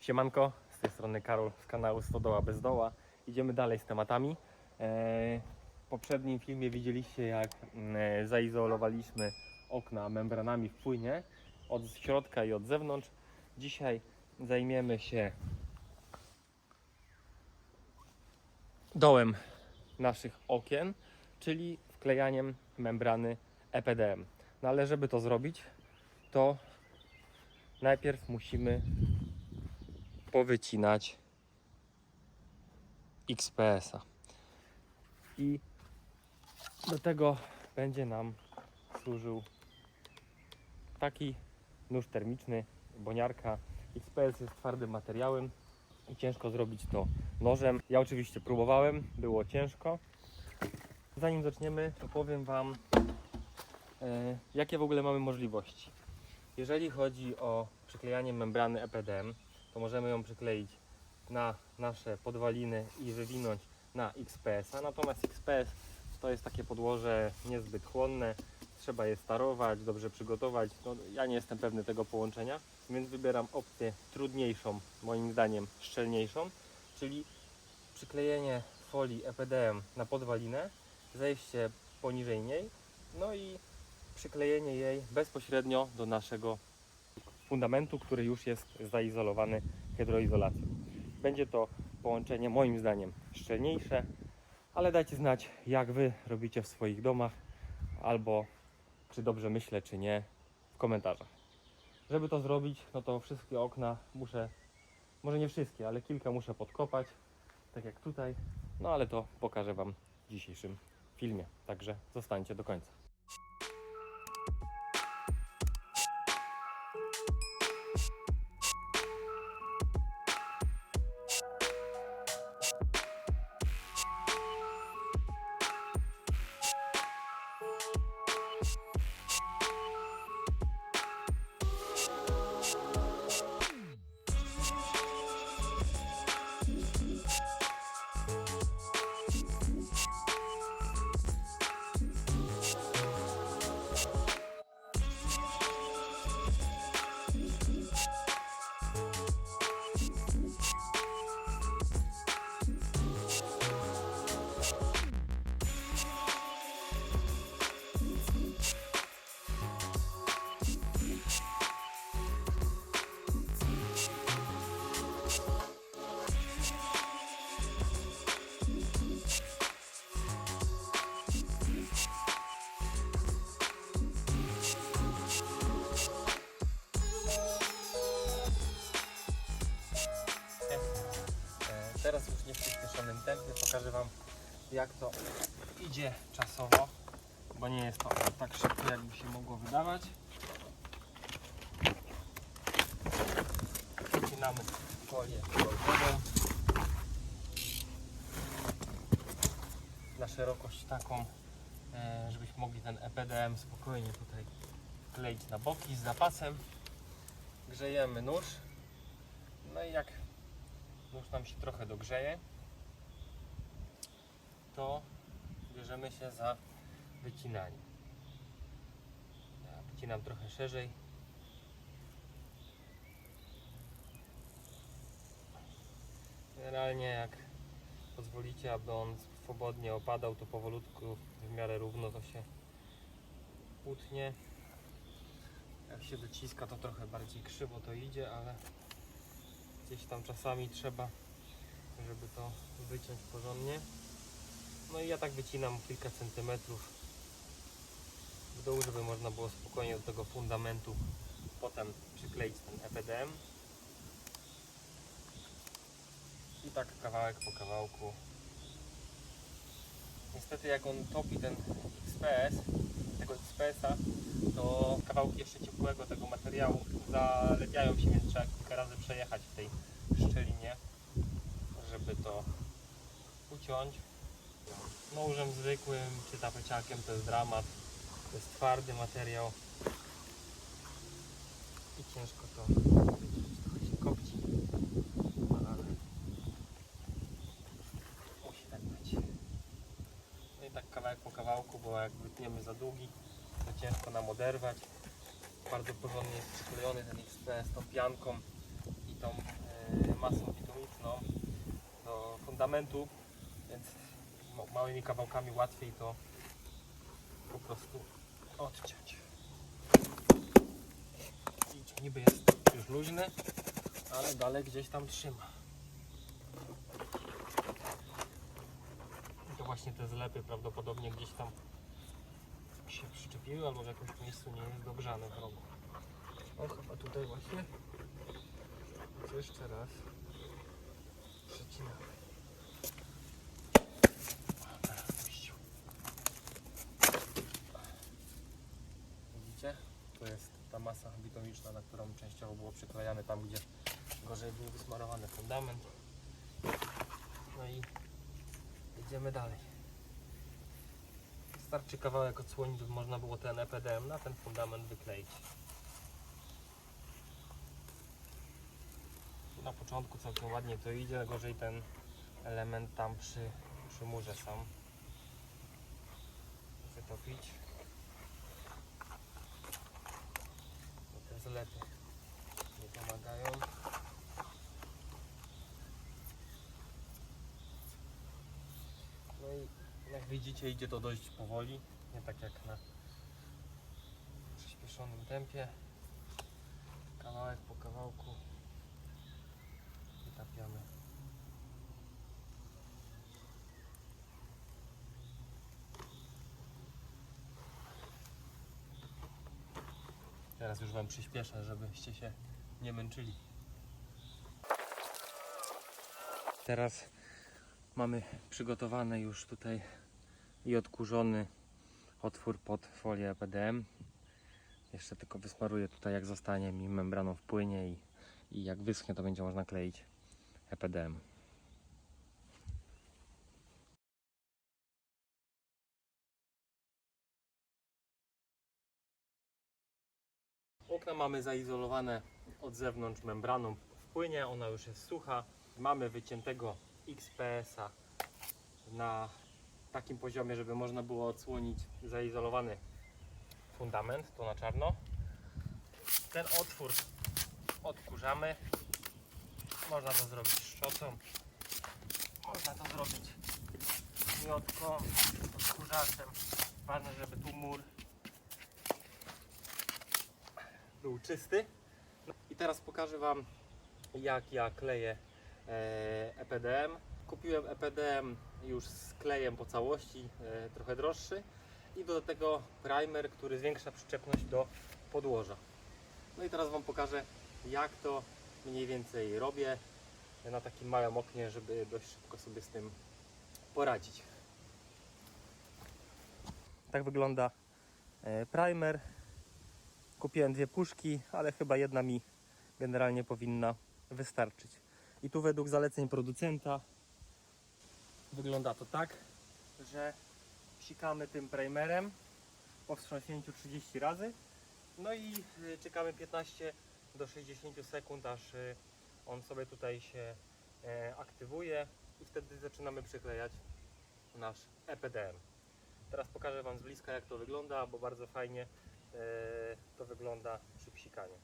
Siemanko, z tej strony Karol z kanału Stodoła bez doła. Idziemy dalej z tematami. E, W poprzednim filmie widzieliście jak mm, zaizolowaliśmy okna membranami w płynie od środka i od zewnątrz. Dzisiaj zajmiemy się dołem naszych okien, czyli wklejaniem membrany EPDM. No ale żeby to zrobić, to najpierw musimy powycinać XPS-a. I do tego będzie nam służył taki nóż termiczny, boniarka. XPS jest twardym materiałem i ciężko zrobić to nożem. Ja oczywiście próbowałem, było ciężko. Zanim zaczniemy, to powiem Wam, e, jakie w ogóle mamy możliwości. Jeżeli chodzi o przyklejanie membrany EPDM, to możemy ją przykleić na nasze podwaliny i wywinąć na XPS-a. Natomiast XPS to jest takie podłoże niezbyt chłonne, trzeba je starować, dobrze przygotować. No, ja nie jestem pewny tego połączenia, więc wybieram opcję trudniejszą, moim zdaniem szczelniejszą, czyli przyklejenie folii EPDM na podwalinę, zejście poniżej niej, no i przyklejenie jej bezpośrednio do naszego fundamentu, który już jest zaizolowany hydroizolacją. Będzie to połączenie moim zdaniem szczelniejsze, ale dajcie znać jak Wy robicie w swoich domach albo czy dobrze myślę, czy nie w komentarzach. Żeby to zrobić, no to wszystkie okna muszę, może nie wszystkie, ale kilka muszę podkopać, tak jak tutaj, no ale to pokażę Wam w dzisiejszym filmie, także zostańcie do końca. Tempie pokażę Wam jak to idzie czasowo, bo nie jest to tak szybko jakby się mogło wydawać. Wycinamy folię golfową na szerokość taką, e, żebyśmy mogli ten EPDM spokojnie tutaj kleić na boki z zapasem. Grzejemy nóż. No i jak nóż nam się trochę dogrzeje, to bierzemy się za wycinanie. Ja wycinam trochę szerzej. Generalnie jak pozwolicie, aby on swobodnie opadał, to powolutku, w miarę równo to się utnie. Jak się dociska, to trochę bardziej krzywo to idzie, ale gdzieś tam czasami trzeba, żeby to wyciąć porządnie. No i ja tak wycinam kilka centymetrów w dół, żeby można było spokojnie do tego fundamentu potem przykleić ten EPDM. I tak kawałek po kawałku. Niestety jak on topi ten XPS, tego XPS-a, to kawałki jeszcze ciepłego tego materiału zalepiają się, więc trzeba kilka razy przejechać w tej szczelinie, żeby to uciąć. Nożem zwykłym czy tapeciakiem to jest dramat. To jest twardy materiał i ciężko to trochę się kopci, ale musi tak być. No i tak kawałek po kawałku, bo jak wytniemy za długi, to ciężko nam oderwać. Bardzo porządnie jest przyklejony ten XPS tą pianką i tą e, masą bitumiczną do fundamentu, więc małymi kawałkami łatwiej to po prostu odciąć. Widzicie, niby jest już luźny, ale dalej gdzieś tam trzyma. I to właśnie te zlepy prawdopodobnie gdzieś tam się przyczepiły albo w jakimś miejscu nie jest dogrzane w rogu. O, chyba tutaj właśnie. Jeszcze raz? Przecinamy. O, teraz puścił. Widzicie? To jest ta masa bitumiczna, na którą częściowo było przyklejane tam, gdzie gorzej był wysmarowany fundament. No i idziemy dalej. Starczy kawałek odsłonić, by można było ten EPDM na ten fundament wykleić. Na początku całkiem ładnie to idzie, gorzej ten element tam przy, przy murze sam wytopić. Zlepy nie pomagają. No i jak widzicie idzie to dość powoli, nie tak jak na przyspieszonym tempie. Kawałek po kawałku wytapiamy. Teraz już Wam przyspieszę, żebyście się nie męczyli. Teraz mamy przygotowany już tutaj i odkurzony otwór pod folię EPDM. Jeszcze tylko wysmaruję tutaj jak zostanie mi membraną wpłynie i, i jak wyschnie to będzie można kleić E EPDM. Okna mamy zaizolowane od zewnątrz membraną w płynie, ona już jest sucha. Mamy wyciętego XPS-a na takim poziomie, żeby można było odsłonić zaizolowany fundament, to na czarno. Ten otwór odkurzamy. Można to zrobić szczotą. Można to zrobić miotką, odkurzaczem. Ważne, żeby tu mur był czysty. No I teraz pokażę Wam, jak ja kleję e, EPDM. Kupiłem EPDM już z klejem po całości, e, trochę droższy. I do tego primer, który zwiększa przyczepność do podłoża. No i teraz Wam pokażę, jak to mniej więcej robię na takim małym oknie, żeby dość szybko sobie z tym poradzić. Tak wygląda e, primer. Kupiłem dwie puszki, ale chyba jedna mi generalnie powinna wystarczyć. I tu według zaleceń producenta wygląda to tak, że psikamy tym primerem po wstrząśnięciu 30 razy. No i y, czekamy 15 do 60 sekund, aż y, on sobie tutaj się e, aktywuje i wtedy zaczynamy przyklejać nasz EPDM. Teraz pokażę Wam z bliska jak to wygląda, bo bardzo fajnie to wygląda przy psikaniu.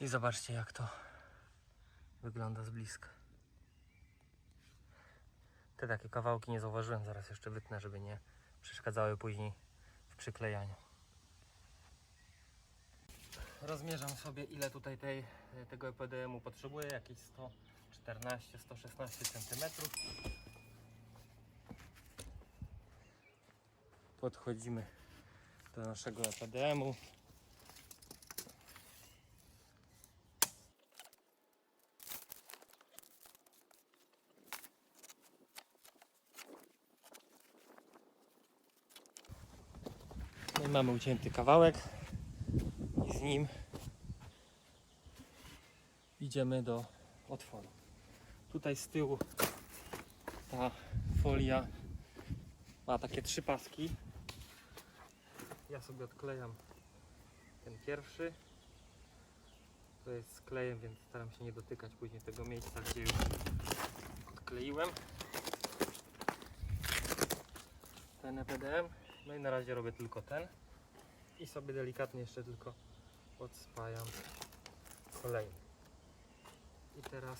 I zobaczcie jak to wygląda z bliska. Te takie kawałki nie zauważyłem, zaraz jeszcze wytnę, żeby nie przeszkadzały później w przyklejaniu. Rozmierzam sobie ile tutaj tej, tego EPDM-u potrzebuję, jakieś 114-116 cm. Podchodzimy do naszego EPDM-u. No mamy ucięty kawałek nim idziemy do otworu. Tutaj z tyłu ta folia ma takie trzy paski. Ja sobie odklejam ten pierwszy. To jest z klejem, więc staram się nie dotykać później tego miejsca, gdzie już odkleiłem. Ten EPDM. No i na razie robię tylko ten. I sobie delikatnie jeszcze tylko odspajam kolejny. I teraz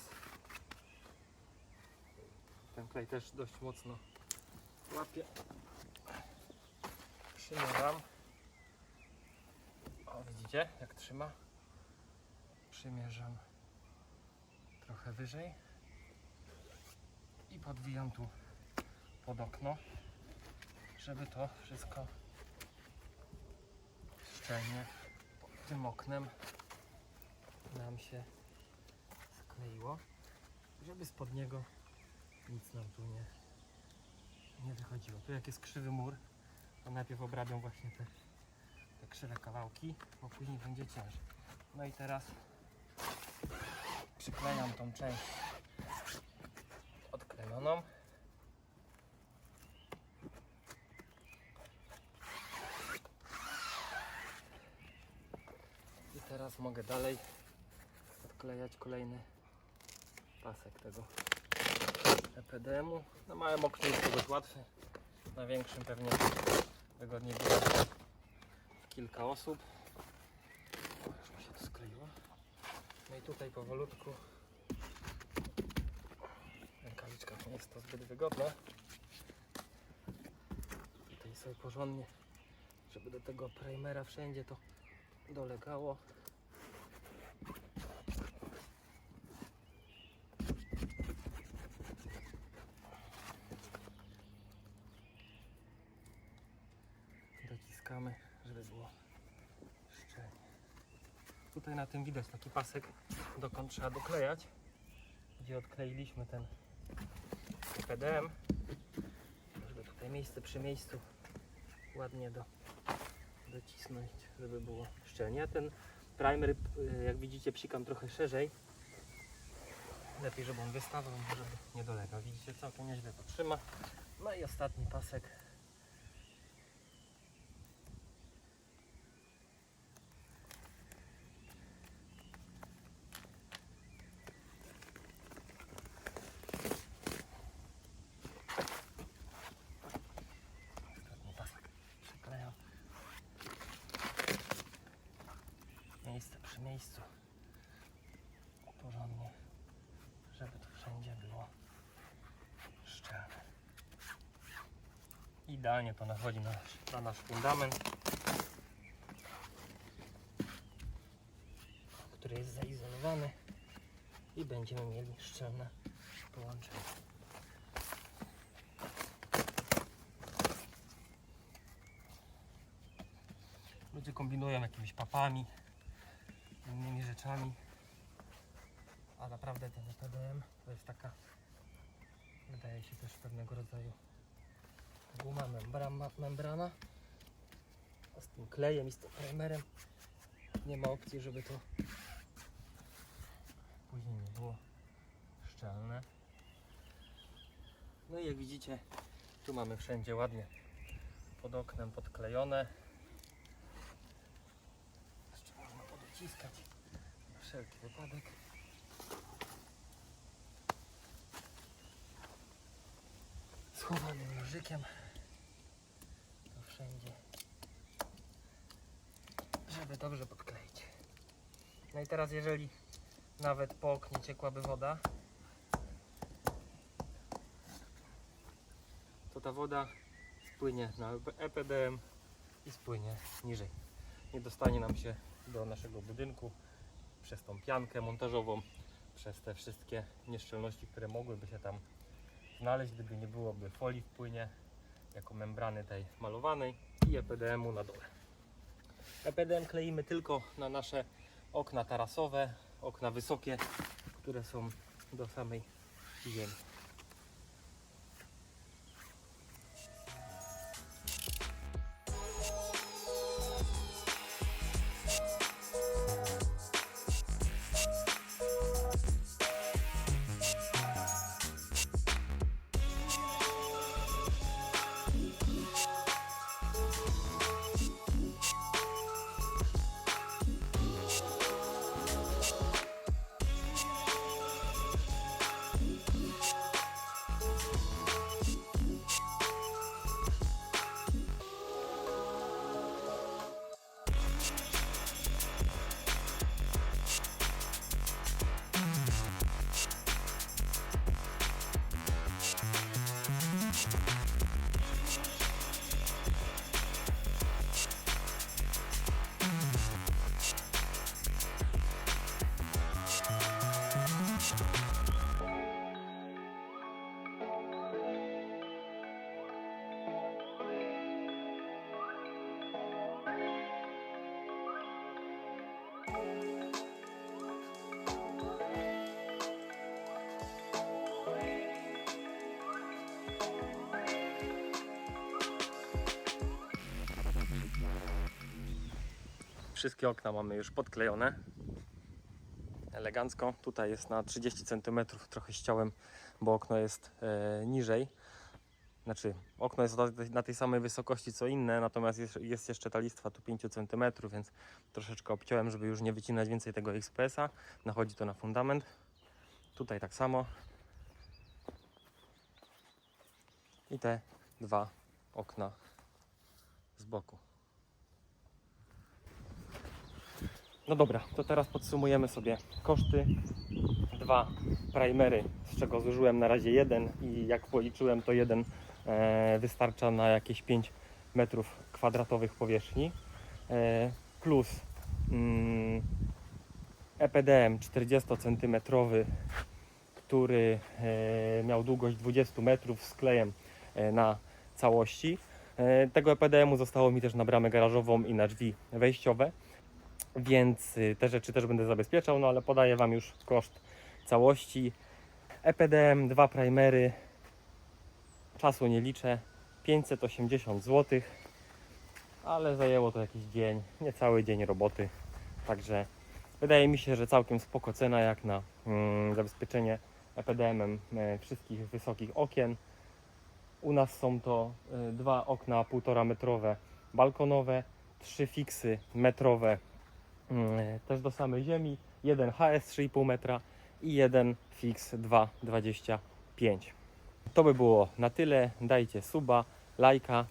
ten klej też dość mocno łapie. Przymierzam. O, widzicie jak trzyma? Przymierzam trochę wyżej i podwijam tu pod okno, żeby to wszystko szczelnie tym oknem nam się skleiło, żeby spod niego nic nam tu nie, nie wychodziło. Tu jak jest krzywy mur, to najpierw obrabiam właśnie te, te krzywe kawałki, bo później będzie ciężej. No i teraz przyklejam tą część odklejoną. I teraz mogę dalej odklejać kolejny pasek tego EPDM-u. Na małym oknie jest łatwe, na większym pewnie wygodniej było kilka osób. O, już mi się to skleiło. No i tutaj powolutku w rękawiczkach nie jest to zbyt wygodne. Tutaj sobie porządnie, żeby do tego primera wszędzie to dolegało. Dociskamy, żeby było szczelnie. Tutaj na tym widać taki pasek, dokąd trzeba doklejać, gdzie odkleiliśmy ten PDM, żeby tutaj miejsce przy miejscu ładnie do, docisnąć, żeby było szczelnie. Ten primer, y, jak widzicie, psikam trochę szerzej. Lepiej, żeby on wystawał, żeby nie dolegał. Widzicie, całkiem nieźle to trzyma. No i ostatni pasek. Ostatni pasek przyklejam. Miejsce przy miejscu. Porządnie, żeby to wszędzie było szczelne. Idealnie to nachodzi na, nasz- na nasz fundament, który jest zaizolowany i będziemy mieli szczelne połączenie. Ludzie kombinują jakimiś papami, innymi rzeczami, a naprawdę ten EPDM to jest taka, wydaje się też pewnego rodzaju guma, membrana, membrana. Z tym klejem i z tym primerem nie ma opcji, żeby to później nie było szczelne. No i jak widzicie, tu mamy wszędzie ładnie pod oknem podklejone. Jeszcze można podociskać na wszelki wypadek. Schowanym nożykiem wszędzie, żeby dobrze podkleić. No i teraz jeżeli nawet po oknie ciekłaby woda, to ta woda spłynie na EPDM i spłynie niżej. Nie dostanie nam się do naszego budynku przez tą piankę montażową, przez te wszystkie nieszczelności, które mogłyby się tam znaleźć, gdyby nie byłoby folii w płynie jako membrany tej malowanej i EPDM-u na dole. EPDM kleimy tylko na nasze okna tarasowe, okna wysokie, które są do samej ziemi. Wszystkie okna mamy już podklejone elegancko. Tutaj jest na 30 cm, trochę ściąłem, bo okno jest e, niżej. Znaczy, okno jest na tej- samej wysokości co inne, natomiast jest, jest jeszcze ta listwa tu 5 cm, więc troszeczkę obciąłem, żeby już nie wycinać więcej tego XPS-a. Nachodzi to na fundament. Tutaj tak samo. I te dwa okna z boku. No dobra, to teraz podsumujemy sobie koszty. Dwa primery, z czego zużyłem na razie jeden i jak policzyłem to jeden wystarcza na jakieś 5 metrów kwadratowych powierzchni. E, plus EPDM 40 cm, który e, miał długość 20 metrów z klejem e, na całości. E, Tego EPDM-u zostało mi też na bramę garażową i na drzwi wejściowe, więc y, te rzeczy też będę zabezpieczał, no ale podaję Wam już koszt całości. EPDM, dwa primery, czasu nie liczę, 580 zł, ale zajęło to jakiś dzień, niecały dzień roboty, także wydaje mi się, że całkiem spoko cena jak na mm, zabezpieczenie EPDM-em e, wszystkich wysokich okien. U nas są to e, dwa okna 1,5 metrowe balkonowe, trzy fiksy metrowe mm, też do samej ziemi, jeden HS 3,5 metra i jeden fix 2,25. To by było na tyle. Dajcie suba, lajka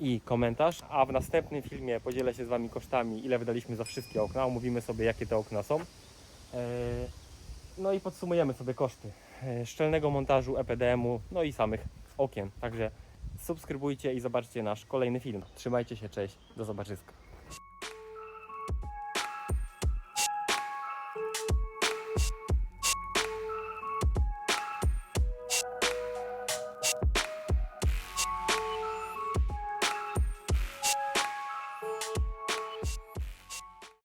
i komentarz, a w następnym filmie podzielę się z Wami kosztami, ile wydaliśmy za wszystkie okna, omówimy sobie jakie te okna są. E, No i podsumujemy sobie koszty e, szczelnego montażu EPDM-u, no i samych okien. Także subskrybujcie i zobaczcie nasz kolejny film. Trzymajcie się, cześć, do zobaczyska.